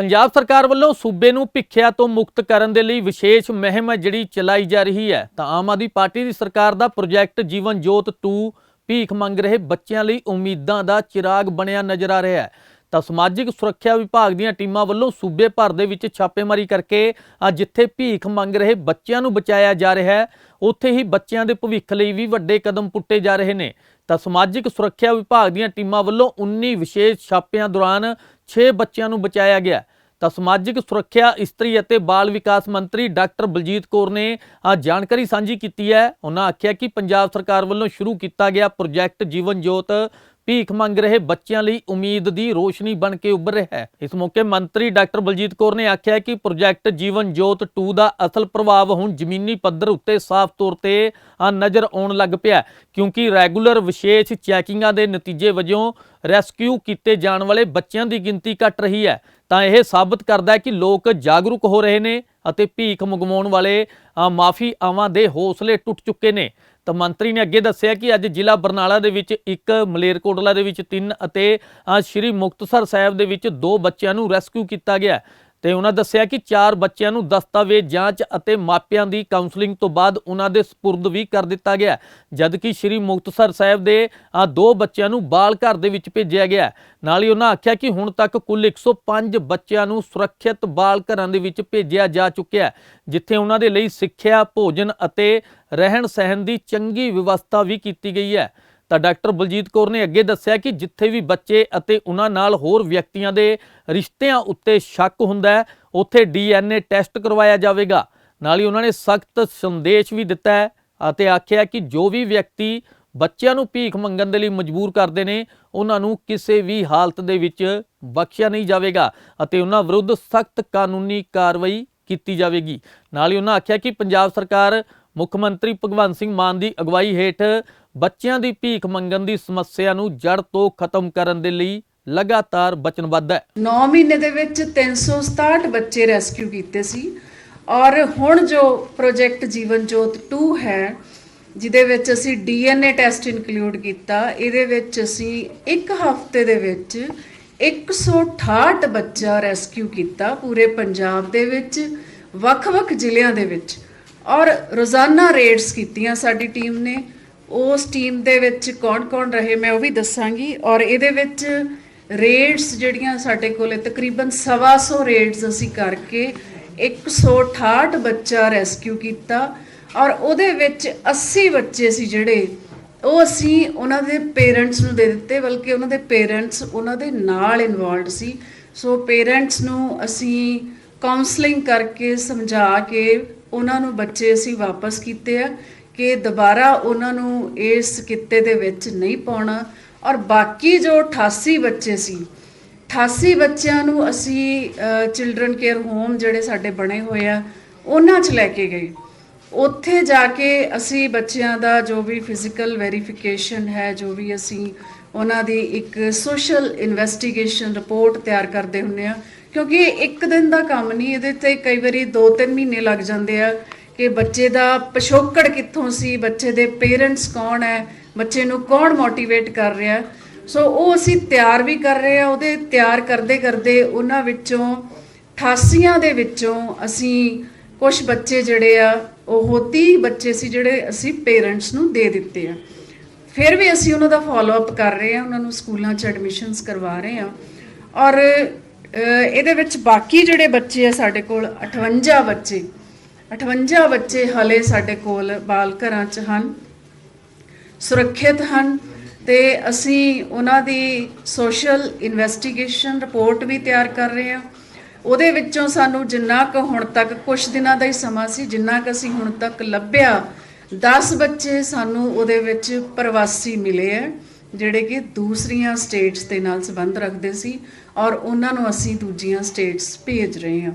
ਪੰਜਾਬ ਸਰਕਾਰ ਵੱਲੋਂ ਸੂਬੇ ਨੂੰ ਭਿੱਖਿਆ ਤੋਂ ਮੁਕਤ ਕਰਨ ਦੇ ਲਈ ਵਿਸ਼ੇਸ਼ ਮੁਹਿੰਮ ਹੈ ਜਿਹੜੀ ਚਲਾਈ ਜਾ ਰਹੀ ਹੈ। ਤਾਂ ਆਮ ਆਦਮੀ ਪਾਰਟੀ ਦੀ ਸਰਕਾਰ ਦਾ ਪ੍ਰੋਜੈਕਟ ਜੀਵਨ ਜੋਤ 2 ਭੀਖ ਮੰਗ ਰਹੇ ਬੱਚਿਆਂ ਲਈ ਉਮੀਦਾਂ ਦਾ ਚਿਰਾਗ ਬਣਿਆ ਨਜ਼ਰ ਆ ਰਿਹਾ ਹੈ। ਤਾਂ ਸਮਾਜਿਕ ਸੁਰੱਖਿਆ ਵਿਭਾਗ ਦੀਆਂ ਟੀਮਾਂ ਵੱਲੋਂ ਸੂਬੇ ਭਰ ਦੇ ਵਿੱਚ ਛਾਪੇਮਾਰੀ ਕਰਕੇ ਆ ਜਿੱਥੇ ਭੀਖ ਮੰਗ ਰਹੇ ਬੱਚਿਆਂ ਨੂੰ ਬਚਾਇਆ ਜਾ ਰਿਹਾ ਹੈ, ਉੱਥੇ ਹੀ ਬੱਚਿਆਂ ਦੇ ਭਵਿੱਖ ਲਈ ਵੀ ਵੱਡੇ ਕਦਮ ਪੁੱਟੇ ਜਾ ਰਹੇ ਨੇ। ਤਾਂ ਸਮਾਜਿਕ ਸੁਰੱਖਿਆ ਵਿਭਾਗ ਦੀਆਂ ਟੀਮਾਂ ਵੱਲੋਂ 19 ਵਿਸ਼ੇਸ਼ ਛਾਪਿਆਂ ਦੌਰਾਨ 6 ਬੱਚਿਆਂ ਨੂੰ ਬਚਾਇਆ ਗਿਆ। ਤਾਂ ਸਮਾਜਿਕ ਸੁਰੱਖਿਆ, ਇਸਤਰੀ ਅਤੇ ਬਾਲ ਵਿਕਾਸ ਮੰਤਰੀ ਡਾਕਟਰ ਬਲਜੀਤ ਕੌਰ ਨੇ ਆ ਜਾਣਕਾਰੀ ਸਾਂਝੀ ਕੀਤੀ ਹੈ। ਉਹਨਾਂ ਆਖਿਆ ਕਿ ਪੰਜਾਬ ਸਰਕਾਰ ਵੱਲੋਂ ਸ਼ੁਰੂ ਕੀਤਾ ਗਿਆ ਪ੍ਰੋਜੈਕਟ ਜੀਵਨ ਜੋਤ ਭੀਖ ਮੰਗ ਰਹੇ ਬੱਚਿਆਂ ਲਈ ਉਮੀਦ ਦੀ ਰੋਸ਼ਨੀ ਬਣ ਕੇ ਉੱਭਰ ਰਿਹਾ ਹੈ। ਇਸ ਮੌਕੇ ਮੰਤਰੀ ਡਾਕਟਰ ਬਲਜੀਤ ਕੌਰ ਨੇ ਆਖਿਆ ਕਿ ਪ੍ਰੋਜੈਕਟ ਜੀਵਨ ਜੋਤ 2 ਦਾ ਅਸਲ ਪ੍ਰਭਾਵ ਹੁਣ ਜ਼ਮੀਨੀ ਪੱਧਰ ਉੱਤੇ ਸਾਫ਼ ਤੌਰ ਤੇ ਨਜ਼ਰ ਆਉਣ ਲੱਗ ਪਿਆ ਕਿਉਂਕਿ ਰੈਗੂਲਰ ਵਿਸ਼ੇਸ਼ ਚੈਕਿੰਗਾਂ ਦੇ ਨਤੀਜੇ ਵਜੋਂ ਰੈਸਕਿਊ ਕੀਤੇ ਜਾਣ ਵਾਲੇ ਬੱਚਿਆਂ ਦੀ ਗਿਣਤੀ ਘਟ ਰਹੀ ਹੈ। ਤਾਂ ਇਹ ਸਾਬਤ ਕਰਦਾ ਹੈ ਕਿ ਲੋਕ ਜਾਗਰੂਕ ਹੋ ਰਹੇ ਨੇ ਅਤੇ ਭੀਖ ਮੰਗਵਾਉਣ ਵਾਲੇ ਮਾਫੀ ਆਵਾਂ ਦੇ ਹੌਸਲੇ ਟੁੱਟ ਚੁੱਕੇ ਨੇ। ਤਾਂ ਮੰਤਰੀ ਨੇ ਅੱਗੇ ਦੱਸਿਆ ਕਿ ਅੱਜ ਜ਼ਿਲ੍ਹਾ ਬਰਨਾਲਾ ਦੇ ਵਿੱਚ ਇੱਕ, ਮਲੇਰਕੋਟਲਾ ਦੇ ਵਿੱਚ ਤਿੰਨ ਅਤੇ ਸ਼੍ਰੀ ਮੁਕਤਸਰ ਸਾਹਿਬ ਦੇ ਵਿੱਚ ਦੋ ਬੱਚਿਆਂ ਨੂੰ ਰੈਸਕਿਊ ਕੀਤਾ ਗਿਆ। ਤੇ ਉਹਨਾਂ ਦੱਸਿਆ ਕਿ ਚਾਰ ਬੱਚਿਆਂ ਨੂੰ ਦਸਤਾਵੇਜ਼ ਜਾਂਚ ਅਤੇ ਮਾਪਿਆਂ ਦੀ ਕਾਉਂਸਲਿੰਗ ਤੋਂ ਬਾਅਦ ਉਹਨਾਂ ਦੇ ਸਪੁਰਦ ਵੀ ਕਰ ਦਿੱਤਾ ਗਿਆ ਜਦਕਿ ਸ਼੍ਰੀ ਮੁਕਤਸਰ ਸਾਹਿਬ ਦੇ ਆ ਦੋ ਬੱਚਿਆਂ ਨੂੰ ਬਾਲ ਘਰ ਦੇ ਵਿੱਚ ਭੇਜਿਆ ਗਿਆ ਨਾਲ ਹੀ ਉਹਨਾਂ ਆਖਿਆ ਕਿ ਹੁਣ ਤੱਕ ਕੁੱਲ 105 ਬੱਚਿਆਂ ਨੂੰ ਸੁਰੱਖਿਅਤ ਬਾਲ ਘਰਾਂ ਦੇ ਵਿੱਚ ਭੇਜਿਆ ਜਾ ਚੁੱਕਿਆ ਹੈ, ਜਿੱਥੇ ਉਹਨਾਂ ਦੇ ਲਈ ਸਿੱਖਿਆ, ਭੋਜਨ ਅਤੇ ਰਹਿਣ ਸਹਿਣ ਦੀ ਚੰਗੀ ਵਿਵਸਥਾ ਵੀ ਕੀਤੀ ਗਈ ਹੈ। ਤਾਂ ਡਾਕਟਰ ਬਲਜੀਤ ਕੌਰ ਨੇ ਅੱਗੇ ਦੱਸਿਆ ਕਿ ਜਿੱਥੇ ਵੀ ਬੱਚੇ ਅਤੇ ਉਹਨਾਂ ਨਾਲ ਹੋਰ ਵਿਅਕਤੀਆਂ ਦੇ ਰਿਸ਼ਤਿਆਂ ਉੱਤੇ ਸ਼ੱਕ ਹੁੰਦਾ ਹੈ, ਉੱਥੇ ਡੀਐਨਏ ਟੈਸਟ ਕਰਵਾਇਆ ਜਾਵੇਗਾ। ਨਾਲ ਹੀ ਉਹਨਾਂ ਨੇ ਸਖਤ ਸੰਦੇਸ਼ ਵੀ ਦਿੱਤਾ ਹੈ ਅਤੇ ਆਖਿਆ ਕਿ ਜੋ ਵੀ ਵਿਅਕਤੀ ਬੱਚਿਆਂ ਨੂੰ ਭੀਖ ਮੰਗਣ ਦੇ ਲਈ ਮਜਬੂਰ ਕਰਦੇ ਨੇ, ਉਹਨਾਂ ਨੂੰ ਕਿਸੇ ਵੀ ਹਾਲਤ ਦੇ ਵਿੱਚ ਬਖਸ਼ਿਆ ਨਹੀਂ ਜਾਵੇਗਾ ਅਤੇ ਉਹਨਾਂ ਵਿਰੁੱਧ ਸਖਤ ਕਾਨੂੰਨੀ ਕਾਰਵਾਈ ਕੀਤੀ ਜਾਵੇਗੀ। ਨਾਲ ਹੀ ਉਹਨਾਂ ਆਖਿਆ ਕਿ ਪੰਜਾਬ ਸਰਕਾਰ ਮੁੱਖ ਮੰਤਰੀ ਭਗਵੰਤ ਸਿੰਘ ਮਾਨ ਦੀ ਅਗਵਾਈ ਹੇਠ ਬੱਚਿਆਂ ਦੀ ਭੀਖ ਮੰਗਣ ਦੀ ਸਮੱਸਿਆ ਨੂੰ ਜੜ ਤੋਂ ਖਤਮ ਕਰਨ ਦੇ ਲਈ ਲਗਾਤਾਰ ਵਚਨਬੱਧ ਹੈ। 9 ਮਹੀਨੇ ਦੇ ਵਿੱਚ 367 ਬੱਚੇ ਰੈਸਕਿਊ ਕੀਤੇ ਸੀ ਔਰ ਹੁਣ ਜੋ ਪ੍ਰੋਜੈਕਟ ਜੀਵਨ ਜੋਤ 2 ਹੈ, ਜਿਹਦੇ ਵਿੱਚ ਅਸੀਂ ਡੀਐਨਏ ਟੈਸਟ ਇਨਕਲੂਡ ਕੀਤਾ, ਇਹਦੇ ਵਿੱਚ ਅਸੀਂ ਇੱਕ ਹਫ਼ਤੇ ਦੇ ਵਿੱਚ 168 ਬੱਚਾ ਰੈਸਕਿਊ ਕੀਤਾ ਪੂਰੇ ਪੰਜਾਬ ਦੇ ਵਿੱਚ, ਵੱਖ-ਵੱਖ ਜ਼ਿਲ੍ਹਿਆਂ ਦੇ ਵਿੱਚ। ਔਰ ਰੋਜ਼ਾਨਾ ਰੇਡਸ ਕੀਤੀਆਂ ਸਾਡੀ ਟੀਮ ਨੇ। ਉਸ ਟੀਮ ਦੇ ਵਿੱਚ ਕੌਣ-ਕੌਣ ਰਹੇ ਮੈਂ ਉਹ ਵੀ ਦੱਸਾਂਗੀ। ਔਰ ਇਹਦੇ ਵਿੱਚ ਰੇਡਸ ਜਿਹੜੀਆਂ ਸਾਡੇ ਕੋਲੇ ਤਕਰੀਬਨ 125 ਰੇਡਸ ਅਸੀਂ ਕਰਕੇ 168 ਬੱਚਾ ਰੈਸਕਿਊ ਕੀਤਾ। ਔਰ ਉਹਦੇ ਵਿੱਚ 80 ਬੱਚੇ ਸੀ ਜਿਹੜੇ, ਉਹ ਅਸੀਂ ਉਹਨਾਂ ਦੇ ਪੇਰੈਂਟਸ ਨੂੰ ਦੇ ਦਿੱਤੇ, ਬਲਕਿ ਉਹਨਾਂ ਦੇ ਪੇਰੈਂਟਸ ਉਹਨਾਂ ਦੇ ਨਾਲ ਇਨਵੋਲਡ ਸੀ। ਸੋ ਪੇਰੈਂਟਸ ਨੂੰ ਅਸੀਂ ਕਾਉਂਸਲਿੰਗ ਕਰਕੇ ਸਮਝਾ ਕੇ ਉਹਨਾਂ ਨੂੰ ਬੱਚੇ ਅਸੀਂ ਵਾਪਸ ਕੀਤੇ ਆ ਕਿ ਦੁਬਾਰਾ ਉਹਨਾਂ ਨੂੰ ਇਸ ਕਿੱਤੇ ਦੇ ਵਿੱਚ ਨਹੀਂ ਪਾਉਣਾ। ਔਰ ਬਾਕੀ ਜੋ 88 ਬੱਚੇ ਸੀ 88 ਬੱਚਿਆਂ ਨੂੰ ਅਸੀਂ ਚਿਲਡਰਨ ਕੇਅਰ ਹੋਮ ਜਿਹੜੇ ਸਾਡੇ ਬਣੇ ਹੋਏ ਆ, ਉਹਨਾਂ 'ਚ ਲੈ ਕੇ ਗਏ। ਉੱਥੇ ਜਾ ਕੇ ਅਸੀਂ ਬੱਚਿਆਂ ਦਾ ਜੋ ਵੀ ਫਿਜ਼ੀਕਲ ਵੈਰੀਫਿਕੇਸ਼ਨ ਹੈ, ਜੋ ਵੀ ਅਸੀਂ ਉਹਨਾਂ ਦੀ ਇੱਕ ਸੋਸ਼ਲ ਇਨਵੈਸਟੀਗੇਸ਼ਨ ਰਿਪੋਰਟ ਤਿਆਰ ਕਰਦੇ ਹੁੰਨੇ ਆ ਕਿਉਂਕਿ ਇੱਕ ਦਿਨ ਦਾ ਕੰਮ ਨਹੀਂ ਇਹਦੇ ਤੇ ਕਈ ਵਾਰੀ 2-3 ਮਹੀਨੇ ਲੱਗ ਜਾਂਦੇ ਆ ਕਿ ਬੱਚੇ ਦਾ ਪਿਛੋਕੜ ਕਿੱਥੋਂ ਸੀ, ਬੱਚੇ ਦੇ ਪੇਰੈਂਟਸ ਕੌਣ ਹੈ, ਬੱਚੇ ਨੂੰ ਕੌਣ ਮੋਟੀਵੇਟ ਕਰ ਰਿਹਾ। ਸੋ ਉਹ ਅਸੀਂ ਤਿਆਰ ਵੀ ਕਰ ਰਹੇ ਆ, ਉਹਦੇ ਤਿਆਰ ਕਰਦੇ ਕਰਦੇ ਉਹਨਾਂ ਵਿੱਚੋਂ 88 ਦੇ ਵਿੱਚੋਂ ਅਸੀਂ ਕੁਝ ਬੱਚੇ ਜਿਹੜੇ ਆ, ਉਹ 30 ਬੱਚੇ ਸੀ ਜਿਹੜੇ ਅਸੀਂ ਪੇਰੈਂਟਸ ਨੂੰ ਦੇ ਦਿੱਤੇ ਆ। ਫਿਰ ਵੀ ਅਸੀਂ ਉਹਨਾਂ ਦਾ ਫਾਲੋ ਅਪ ਕਰ ਰਹੇ ਆ, ਉਹਨਾਂ ਨੂੰ ਸਕੂਲਾਂ 'ਚ ਐਡਮਿਸ਼ਨਸ ਕਰਵਾ ਰਹੇ ਆ। ਔਰ ਇਹਦੇ ਵਿੱਚ ਬਾਕੀ ਜਿਹੜੇ ਬੱਚੇ ਆ ਸਾਡੇ ਕੋਲ 58 ਬੱਚੇ 58 ਬੱਚੇ ਹਲੇ ਸਾਡੇ ਕੋਲ ਬਾਲ ਘਰਾਂ 'ਚ ਹਨ, ਸੁਰੱਖਿਅਤ ਹਨ ਤੇ ਅਸੀਂ ਉਹਨਾਂ ਦੀ ਸੋਸ਼ਲ ਇਨਵੈਸਟੀਗੇਸ਼ਨ ਰਿਪੋਰਟ ਵੀ ਤਿਆਰ ਕਰ ਰਹੇ ਹਾਂ। ਉਹਦੇ ਵਿੱਚੋਂ ਸਾਨੂੰ ਜਿੰਨਾ ਕੁ ਹੁਣ ਤੱਕ ਕੁਝ ਦਿਨਾਂ ਦਾ ਹੀ ਸਮਾਂ ਸੀ, ਜਿੰਨਾ ਕੁ ਅਸੀਂ ਹੁਣ ਤੱਕ ਲੱਭਿਆ 10 ਬੱਚੇ ਸਾਨੂੰ ਉਹਦੇ ਵਿੱਚ ਪ੍ਰਵਾਸੀ ਮਿਲੇ ਆ ਜਿਹੜੇ ਕਿ ਦੂਸਰੀਆਂ ਸਟੇਟਸ ਦੇ ਨਾਲ ਸੰਬੰਧ ਰੱਖਦੇ ਸੀ ਔਰ ਉਹਨਾਂ ਨੂੰ ਅਸੀਂ ਦੂਜੀਆਂ ਸਟੇਟਸ ਭੇਜ ਰਹੇ ਹਾਂ।